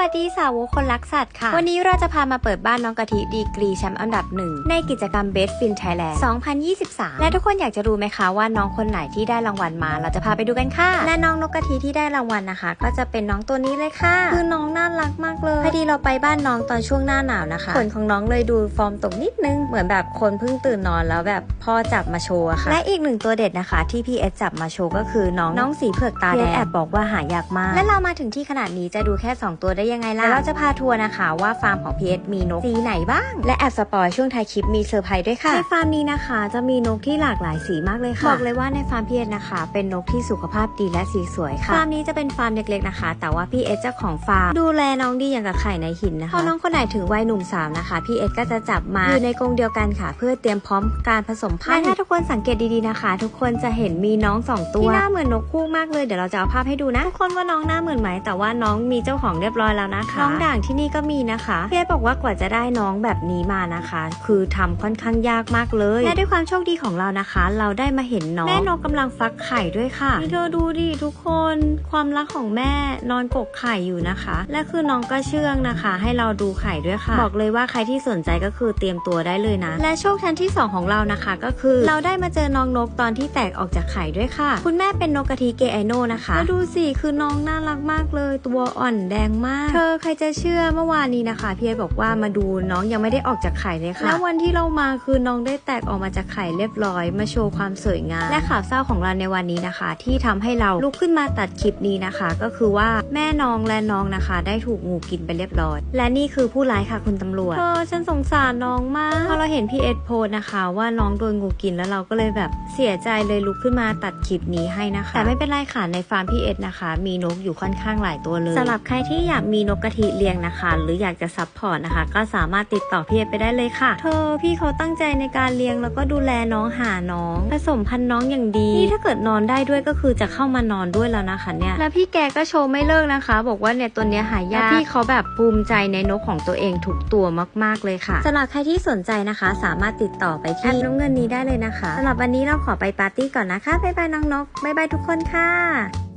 วัสดีสาวกคนรักสัตว์ค่ะ วันนี้เราจะพามาเปิดบ้านน้องกะทิดีกรีแชมป์อันดับหนึ่งในกิจกรรม Best Fin Thailand 2023 และทุกคนอยากจะรู้ไหมคะว่าน้องคนไหนที่ได้รางวัลมา เราจะพาไปดูกันค่ะ และน้องนกกะทิที่ได้รางวัลนะคะ ก็จะเป็นน้องตัวนี้เลยค่ะ คือน้องน่ารักมากเลยพอดีเราไปบ้านน้องตอนช่วงหน้าหนาวนะคะขนของน้องเลยดูฟอร์มตกนิดนึงเหมือนแบบคนเพิ่งตื่นนอนแล้วแบบพ่อจับมาโชว์อะค่ะ และอีกหนึ่งตัวเด็ดนะคะ ที่พี่เอสจับมาโชว์ก็คือน้องน้องสีเผือกตาแดงแอบบอกว่าหายากมาก และเรามาถึงที่ขนาดนี้จะดูแค่ 2 ตัวได้ยังไงล่ะแล้วเราจะพาทัวร์นะคะว่าฟาร์มของพีเอสมีนกสีไหนบ้าง และแอบสปอยช่วงท้ายคลิปมีเซอร์ไพรส์ด้วยค่ะในฟาร์มนี้นะคะจะมีนกที่หลากหลายสีมากเลยค่ะบอกเลยว่าในฟาร์มพีเอสนะคะ เป็นนกที่สุขภาพดีและสีสวยค่ะฟาร์มนี้จะเป็นฟาร์มเล็กๆนะคะ แต่ว่าพี่เอสเจ้าของฟาร์มดูแลน้องดีอย่างกับไข่ในหินนะคะพอน้องคนไหนถึงวัยหนุ่มสาวนะคะพี่เอสก็จะจับมาอยู่ในกรงเดียวกันค่ะ เพื่อเตรียมพร้อมการผสมพันธุ์และถ้าทุกคนสังเกตดีๆนะคะ ทุกคนจะเห็นมีน้องสองตัวที่หน้าเหมือนนกคู่มากเลยเดี๋ยวเราจะเอาภาพให้ดูนะทุกคนว่าน้องหน้าเหมือนไหมแต่ว่าน้องมีเจ้าของเรียบร้อยแล้วนะคะน้องด่างที่นี่ก็มีนะคะพี่เอสบอกว่ากว่าจะได้น้องแบบนี้มานะคะ คือทำค่อนข้างยากมากเลยและด้วยความโชคดีของเรานะคะ เราได้มาเห็นน้องแม่นกกำลังฟักไข่ด้วยค่ะนี่เธอดูดิทุกคนความรักของแม่นอนกกไข่อยู่นะคะ และคือน้องก็เชื่องนะคะ ให้เราดูไข่ด้วยค่ะ บอกเลยว่าใครที่สนใจก็คือเตรียมตัวได้เลยนะ และโชคทันที่ 2 ของเรานะคะก็คือ เราได้มาเจอน้องนกตอนที่แตกออกจากไข่ด้วยค่ะ คุณแม่เป็นนกกระทีเกไอโนนะคะแล้วดูสิคือน้องน่ารักมากเลย ตัวอ่อนแดงมากเธอใครจะเชื่อเมื่อวานนี้นะคะพี่เอบอกว่ามาดูน้องยังไม่ได้ออกจากไข่เลยค่ะแล้ววันที่เรามาคือน้องได้แตกออกมาจากไข่เรียบร้อย มาโชว์ความสวยงามและข่าวเศร้าของเราในวันนี้นะคะ ที่ทำให้เราลุกขึ้นมาตัดคลิปนี้นะคะ ก็คือว่าแม่น้องและน้องนะคะ ได้ถูกงูกินไปเรียบร้อย และนี่คือผู้ร้ายค่ะคุณตำรวจเธอฉันสงสารน้องมากพอเราเห็นพี่เอ็ดโพสนะคะว่าน้องโดนงูกินแล้วเราก็เลยแบบเสียใจเลยลุกขึ้นมาตัดคลิปนี้ให้นะคะ แต่ไม่เป็นไรค่ะในฟาร์มพี่เอ็ดนะคะ มีนกอยู่ค่อนข้างหลายตัวเลยสำหรับใครที่อยากมีนกกระทิเลี้ยงนะคะ หรืออยากจะซัพพอร์ตนะคะ ก็สามารถติดต่อพี่เอ็ดไปได้เลยค่ะ เธอพี่เขาตั้งใจในการเลี้ยงแล้วก็ดูแลน้องหาน้องผสมพันธุ์น้องอย่างดีนี่ถ้าเกิดนอนได้ด้วยก็คือจะเข้ามานอนด้วยแล้วนะคะเนี่ยแล้วพี่แกก็โชว์ไม่เลิกนะคะ บอกว่าเนี่ยตัวเนี้ยหายากพี่เขาแบบภูมิใจในนกของตัวเองทุกตัวมาก ๆเลยค่ะสำหรับใครที่สนใจนะคะ สามารถติดต่อไปที่แอปน้องเงินนี้ได้เลยนะคะสำหรับวันนี้เราขอไปปาร์ตี้ก่อนนะคะบ๊ายบายน้องนกบ๊ายบายทุกคนค่ะ